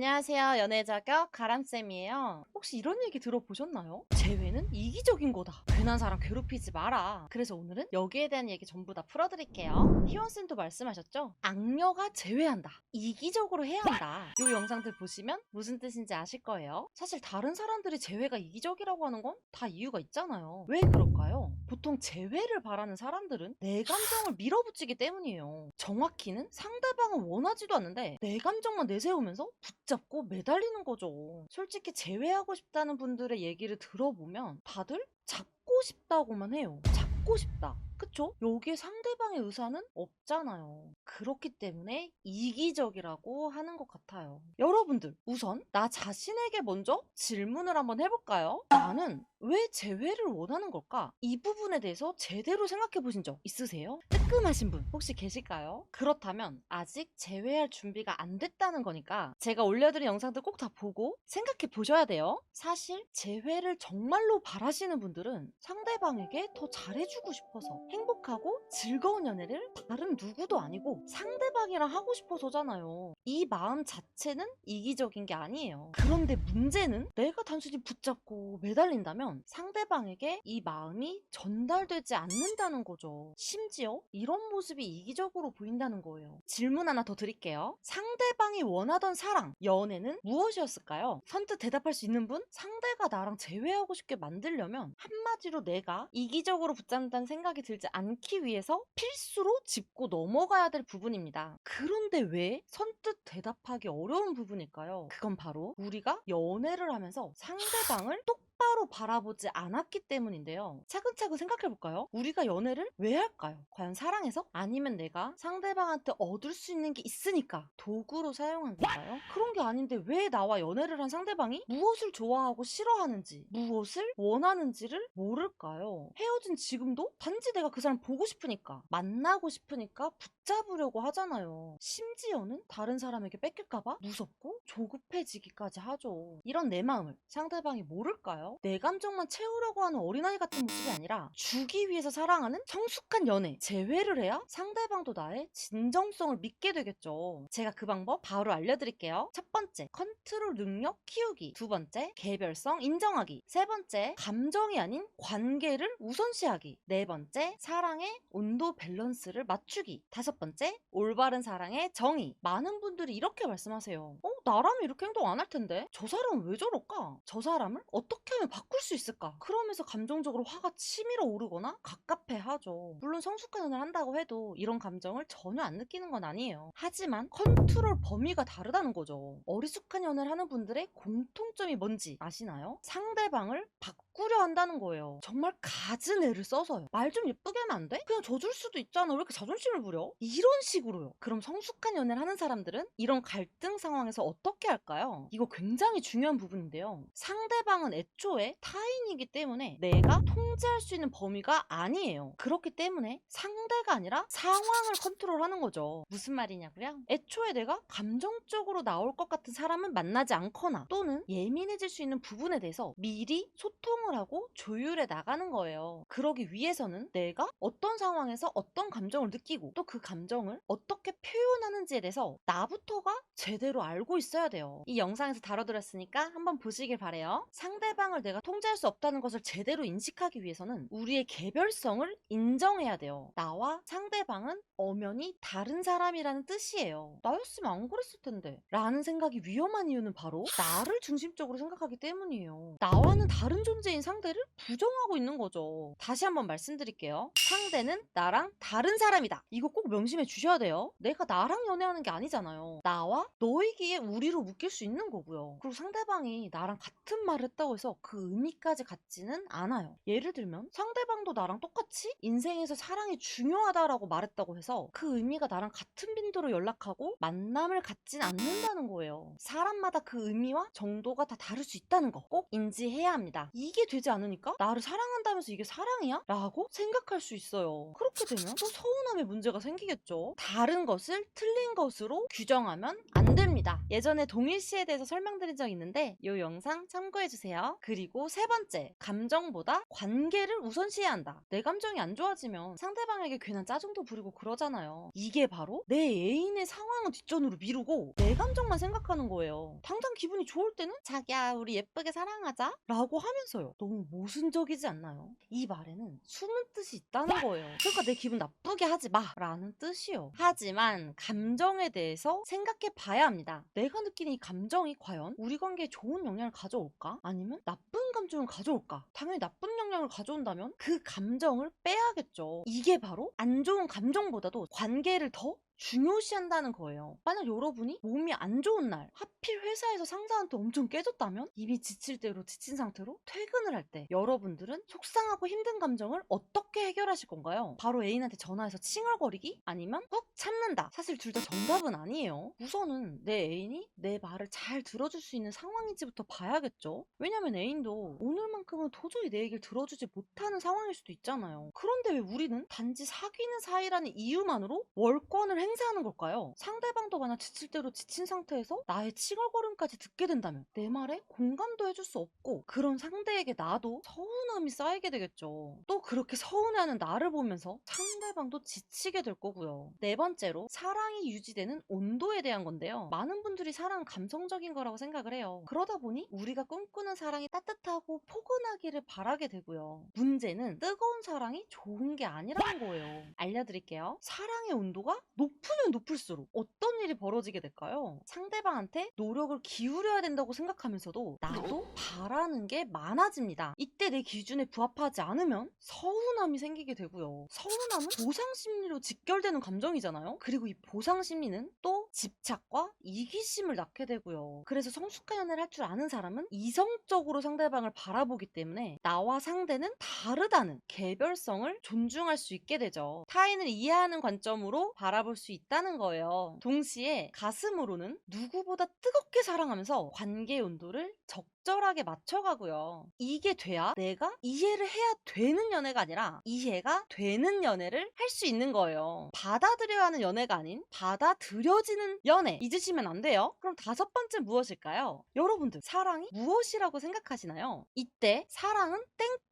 안녕하세요. 연애 자격 가람쌤이에요. 혹시 이런 얘기 들어보셨나요? 재회는 이기적인 거다. 괜한 사람 괴롭히지 마라. 그래서 오늘은 여기에 대한 얘기 전부 다 풀어드릴게요. 희원쌤도 말씀하셨죠? 악녀가 재회한다. 이기적으로 해야 한다. 이 영상들 보시면 무슨 뜻인지 아실 거예요. 사실 다른 사람들이 재회가 이기적이라고 하는 건 다 이유가 있잖아요. 왜 그럴까요? 보통 재회를 바라는 사람들은 내 감정을 밀어붙이기 때문이에요. 정확히는 상대방은 원하지도 않는데 내 감정만 내세우면서 붙잡고 매달리는 거죠. 솔직히 재회하고 싶다는 분들의 얘기를 들어보면 다들 잡고 싶다고만 해요. 잡고 싶다. 그쵸? 여기에 상대방의 의사는 없잖아요. 그렇기 때문에 이기적이라고 하는 것 같아요. 여러분들, 우선 나 자신에게 먼저 질문을 한번 해볼까요? 나는 왜 재회를 원하는 걸까? 이 부분에 대해서 제대로 생각해 보신 적 있으세요? 뜨끔하신 분 혹시 계실까요? 그렇다면 아직 재회할 준비가 안 됐다는 거니까 제가 올려드린 영상들 꼭 다 보고 생각해 보셔야 돼요. 사실 재회를 정말로 바라시는 분들은 상대방에게 더 잘해주고 싶어서 행복하고 즐거운 연애를 다른 누구도 아니고 상대방이랑 하고 싶어서잖아요. 이 마음 자체는 이기적인 게 아니에요. 그런데 문제는 내가 단순히 붙잡고 매달린다면 상대방에게 이 마음이 전달되지 않는다는 거죠. 심지어 이런 모습이 이기적으로 보인다는 거예요. 질문 하나 더 드릴게요. 상대방이 원하던 사랑, 연애는 무엇이었을까요? 선뜻 대답할 수 있는 분? 상대가 나랑 재회하고 싶게 만들려면 한마디로 내가 이기적으로 붙잡는다는 생각이 들지 않기 위해서 필수로 짚고 넘어가야 될 부분입니다. 그런데 왜 선뜻 대답하기 어려운 부분일까요? 그건 바로 우리가 연애를 하면서 상대방을 똑 바로 바라보지 않았기 때문인데요. 차근차근 생각해볼까요? 우리가 연애를 왜 할까요? 과연 사랑해서? 아니면 내가 상대방한테 얻을 수 있는 게 있으니까 도구로 사용한 건가요? 그런 게 아닌데 왜 나와 연애를 한 상대방이 무엇을 좋아하고 싫어하는지, 무엇을 원하는지를 모를까요? 헤어진 지금도 단지 내가 그 사람 보고 싶으니까, 만나고 싶으니까 붙잡으려고 하잖아요. 심지어는 다른 사람에게 뺏길까봐 무섭고 조급해지기까지 하죠. 이런 내 마음을 상대방이 모를까요? 내 감정만 채우려고 하는 어린아이 같은 모습이 아니라 주기 위해서 사랑하는 성숙한 연애, 재회를 해야 상대방도 나의 진정성을 믿게 되겠죠. 제가 그 방법 바로 알려드릴게요. 첫 번째, 컨트롤 능력 키우기. 두 번째, 개별성 인정하기. 세 번째, 감정이 아닌 관계를 우선시하기. 네 번째, 사랑의 온도 밸런스를 맞추기. 다섯 번째, 올바른 사랑의 정의. 많은 분들이 이렇게 말씀하세요. 어, 나라면 이렇게 행동 안 할 텐데? 저 사람은 왜 저럴까? 저 사람을 어떻게 하면 바꿀 수 있을까? 그러면서 감정적으로 화가 치밀어 오르거나 갑갑해 하죠. 물론 성숙한 연애를 한다고 해도 이런 감정을 전혀 안 느끼는 건 아니에요. 하지만 컨트롤 범위가 다르다는 거죠. 어리숙한 연애를 하는 분들의 공통점이 뭔지 아시나요? 상대방을 바 꾸려 한다는 거예요. 정말 갖은 애를 써서요. 말 좀 예쁘게 하면 안 돼? 그냥 져줄 수도 있잖아. 왜 이렇게 자존심을 부려? 이런 식으로요. 그럼 성숙한 연애를 하는 사람들은 이런 갈등 상황에서 어떻게 할까요? 이거 굉장히 중요한 부분인데요. 상대방은 애초에 타인이기 때문에 내가 통제할 수 있는 범위가 아니에요. 그렇기 때문에 상대가 아니라 상황을 컨트롤하는 거죠. 무슨 말이냐고요? 애초에 내가 감정적으로 나올 것 같은 사람은 만나지 않거나 또는 예민해질 수 있는 부분에 대해서 미리 소통을 하고 조율해 나가는 거예요. 그러기 위해서는 내가 어떤 상황에서 어떤 감정을 느끼고 또 그 감정을 어떻게 표현하는지에 대해서 나부터가 제대로 알고 있어야 돼요. 이 영상에서 다뤄드렸으니까 한번 보시길 바래요. 상대방을 내가 통제할 수 없다는 것을 제대로 인식하기 위해서는 우리의 개별성을 인정해야 돼요. 나와 상대방은 엄연히 다른 사람이라는 뜻이에요. 나였으면 안 그랬을 텐데. 라는 생각이 위험한 이유는 바로 나를 중심적으로 생각하기 때문이에요. 나와는 다른 존재 인 상대를 부정하고 있는 거죠. 다시 한번 말씀드릴게요. 상대는 나랑 다른 사람이다. 이거 꼭 명심해 주셔야 돼요. 내가 나랑 연애하는 게 아니잖아요. 나와 너이기에 우리로 묶일 수 있는 거고요. 그리고 상대방이 나랑 같은 말을 했다고 해서 그 의미까지 같지는 않아요. 예를 들면 상대방도 나랑 똑같이 인생에서 사랑이 중요하다라고 말했다고 해서 그 의미가 나랑 같은 빈도로 연락하고 만남을 갖진 않는다는 거예요. 사람마다 그 의미와 정도가 다 다를 수 있다는 거 꼭 인지해야 합니다. 이게 되지 않으니까 나를 사랑한다면서 이게 사랑이야? 라고 생각할 수 있어요. 그렇게 되면 또 서운함의 문제가 생기겠죠. 다른 것을 틀린 것으로 규정하면 안 됩니다. 예전에 동일시에 대해서 설명드린 적 있는데 이 영상 참고해주세요. 그리고 세 번째, 감정보다 관계를 우선시해야 한다. 내 감정이 안 좋아지면 상대방에게 괜한 짜증도 부리고 그러잖아요. 이게 바로 내 애인의 상황을 뒷전으로 미루고 내 감정만 생각하는 거예요. 당장 기분이 좋을 때는 자기야 우리 예쁘게 사랑하자 라고 하면서요. 너무 모순적이지 않나요? 이 말에는 숨은 뜻이 있다는 거예요. 그러니까 내 기분 나쁘게 하지 마 라는 뜻이요. 하지만 감정에 대해서 생각해 봐야 합니다. 내가 느끼는 이 감정이 과연 우리 관계에 좋은 영향을 가져올까? 아니면 나쁜 감정을 가져올까? 당연히 나쁜 영향을 가져온다면 그 감정을 빼야겠죠. 이게 바로 안 좋은 감정보다도 관계를 더 중요시한다는 거예요. 만약 여러분이 몸이 안 좋은 날, 하필 회사에서 상사한테 엄청 깨졌다면 이미 지칠 대로 지친 상태로 퇴근을 할 때 여러분들은 속상하고 힘든 감정을 어떻게 해결하실 건가요? 바로 애인한테 전화해서 칭얼거리기? 아니면 꾹 참는다. 사실 둘 다 정답은 아니에요. 우선은 내 애인이 내 말을 잘 들어줄 수 있는 상황인지부터 봐야겠죠. 왜냐면 애인도 오늘만큼은 도저히 내 얘기를 들어주지 못하는 상황일 수도 있잖아요. 그런데 왜 우리는 단지 사귀는 사이라는 이유만으로 월권을 행사하는 걸까요? 상대방도 만약 지칠 대로 지친 상태에서 나의 칭얼거림까지 듣게 된다면 내 말에 공감도 해줄 수 없고 그런 상대에게 나도 서운함이 쌓이게 되겠죠. 또 그렇게 서운해하는 나를 보면서 상대방도 지치게 될 거고요. 네 번째로 사랑이 유지되는 온도에 대한 건데요. 많은 분들이 사랑은 감성적인 거라고 생각을 해요. 그러다 보니 우리가 꿈꾸는 사랑이 따뜻하고 포근하기를 바라게 되고요. 문제는 뜨거운 사랑이 좋은 게 아니라는 거예요. 알려드릴게요. 사랑의 온도가 높 으면 높을수록 어떤 일이 벌어지게 될까요? 상대방한테 노력을 기울여야 된다고 생각하면서도 나도 바라는 게 많아집니다. 이때 내 기준에 부합하지 않으면 서운함이 생기게 되고요. 서운함은 보상 심리로 직결되는 감정이잖아요. 그리고 이 보상 심리는 또 집착과 이기심을 낳게 되고요. 그래서 성숙한 연애를 할 줄 아는 사람은 이성적으로 상대방을 바라보기 때문에 나와 상대는 다르다는 개별성을 존중할 수 있게 되죠. 타인을 이해하는 관점으로 바라볼 수 있다는 거예요. 동시에 가슴으로는 누구보다 뜨겁게 사랑하면서 관계 온도를 적절하게 맞춰가고요. 이게 돼야 내가 이해를 해야 되는 연애가 아니라 이해가 되는 연애를 할 수 있는 거예요. 받아들여야 하는 연애가 아닌 받아들여지는 연애. 잊으시면 안 돼요. 그럼 다섯 번째 무엇일까요? 여러분들, 사랑이 무엇이라고 생각하시나요? 이때 사랑은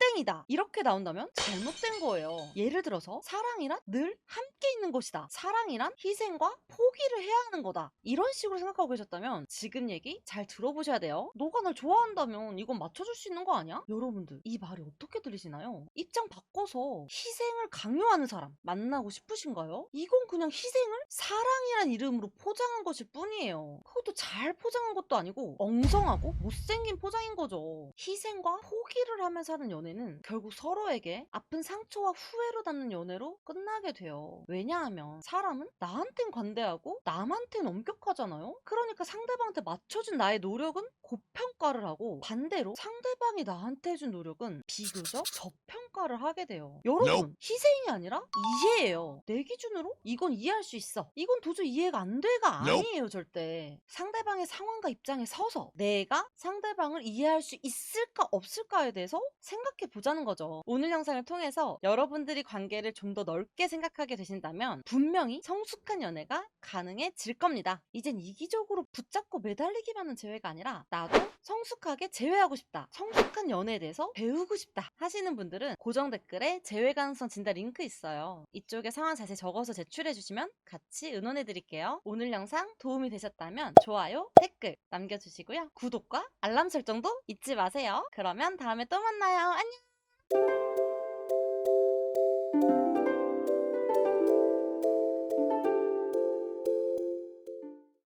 땡땡이다. 이렇게 나온다면 잘못된 거예요. 예를 들어서 사랑이란 늘 함께 있는 것이다. 사랑이란 희생과 포기를 해야 하는 거다. 이런 식으로 생각하고 계셨다면 지금 얘기 잘 들어보셔야 돼요. 너가 날 좋아한다면 이건 맞춰줄 수 있는 거 아니야? 여러분들 이 말이 어떻게 들리시나요? 입장 바꿔서 희생을 강요하는 사람 만나고 싶으신가요? 이건 그냥 희생을 사랑이란 이름으로 포장한 것일 뿐이에요. 그것도 잘 포장한 것도 아니고 엉성하고 못생긴 포장인 거죠. 희생과 포기를 하면서 하는 연애 는 결국 서로에게 아픈 상처와 후회로 남는 연애로 끝나게 돼요. 왜냐하면 사람은 나한텐 관대하고 남한텐 엄격하잖아요? 그러니까 상대방한테 맞춰준 나의 노력은 고평가를 하고 반대로 상대방이 나한테 해준 노력은 비교적 저평가를 하게 돼요. 여러분, 희생이 아니라 이해예요. 내 기준으로 이건 이해할 수 있어. 이건 도저히 이해가 안 돼가. 아니에요, 절대. 상대방의 상황과 입장에 서서 내가 상대방을 이해할 수 있을까 없을까에 대해서 생각해 보자는 거죠. 오늘 영상을 통해서 여러분들이 관계를 좀 더 넓게 생각하게 되신다면 분명히 성숙한 연애가 가능해질 겁니다. 이젠 이기적으로 붙잡고 매달리기만은 제외가 아니라 나도 성숙하게 제외하고 싶다. 성숙한 연애에 대해서 배우고 싶다. 하시는 분들은 고정 댓글에 제외 가능성 진다 링크 있어요. 이쪽에 상황 자세히 적어서 제출해 주시면 같이 응원해 드릴게요. 오늘 영상 도움이 되셨다면 좋아요, 댓글 남겨주시고요. 구독과 알람 설정도 잊지 마세요. 그러면 다음에 또 만나요. 안녕! Música